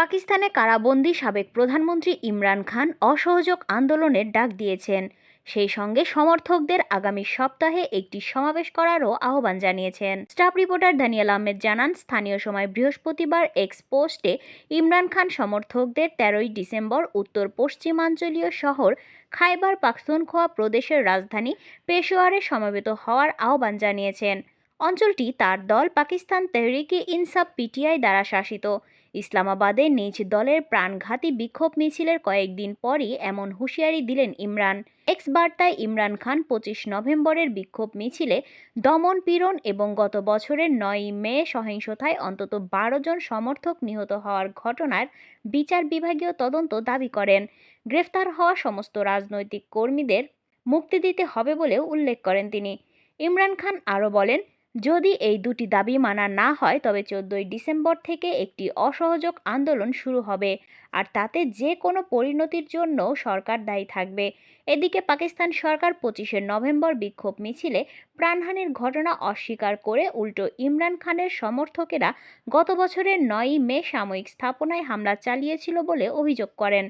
পাকিস্তানে কারাবন্দী সাবেক প্রধানমন্ত্রী ইমরান খান অসহযোগ আন্দোলনের ডাক দিয়েছেন। সেই সঙ্গে সমর্থকদের আগামী সপ্তাহে একটি সমাবেশ করারও আহ্বান জানিয়েছেন। স্টাফ রিপোর্টার দানিয়াল আহমেদ জানান, স্থানীয় সময় বৃহস্পতিবার এক্স পোস্টে ইমরান খান সমর্থকদের তেরোই ডিসেম্বর উত্তর পশ্চিমাঞ্চলীয় শহর খাইবার পাখতুনখোয়া প্রদেশের রাজধানী পেশোয়ারে সমবেত হওয়ার আহ্বান জানিয়েছেন। অঞ্চলটি তার দল পাকিস্তান তেহরিকে ইনসাফ পিটিআই দ্বারা শাসিত। ইসলামাবাদে নিজ দলের প্রাণঘাতী বিক্ষোভ মিছিলের কয়েকদিন পরই এমন হুঁশিয়ারি দিলেন ইমরান। এক্স বার্তায় ইমরান খান পঁচিশ নভেম্বরের বিক্ষোভ মিছিলে দমন পীড়ন এবং গত বছরের নয়ই মে সহিংসতায় অন্তত বারো জন সমর্থক নিহত হওয়ার ঘটনার বিচার বিভাগীয় তদন্ত দাবি করেন। গ্রেফতার হওয়া সমস্ত রাজনৈতিক কর্মীদের মুক্তি দিতে হবে বলেও উল্লেখ করেন তিনি। ইমরান খান আরও বলেন যদি এই দুটি দাবি মানা না হয়, তবে চোদ্দই ডিসেম্বর থেকে একটি অসহযোগ আন্দোলন শুরু হবে, আর তাতে যে কোনো পরিণতির জন্য সরকার দায়ী থাকবে। এদিকে পাকিস্তান সরকার পঁচিশে নভেম্বর বিক্ষোভ মিছিলে প্রাণহানির ঘটনা অস্বীকার করে উল্টো ইমরান খানের সমর্থকেরা গত বছরের নয়ই মে সাময়িক স্থাপনায় হামলা চালিয়েছিল বলে অভিযোগ করেন।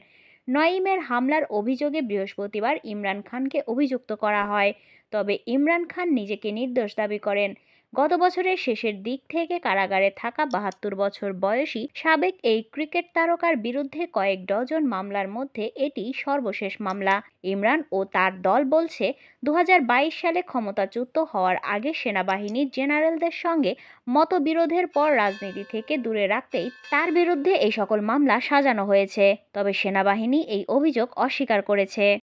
নয়িমের হামলার অভিযোগে বৃহস্পতিবার ইমরান খানকে অভিযুক্ত করা হয়। তবে ইমরান খান নিজেকে নির্দোষ দাবি করেন। গত বছরের শেষের দিক থেকে কারাগারে থাকা বাহাত্তর বছর বয়সী সাবেক এই ক্রিকেট তারকার বিরুদ্ধে কয়েক ডজন মামলার মধ্যে এটি সর্বশেষ মামলা। ইমরান ও তার দল বলছে দু হাজার বাইশ সালে ক্ষমতাচ্যুত হওয়ার আগে সেনাবাহিনীর জেনারেলদের সঙ্গে মতবিরোধের পর রাজনীতি থেকে দূরে রাখতেই তার বিরুদ্ধে এই সকল মামলা সাজানো হয়েছে। তবে সেনাবাহিনী এই অভিযোগ অস্বীকার করেছে।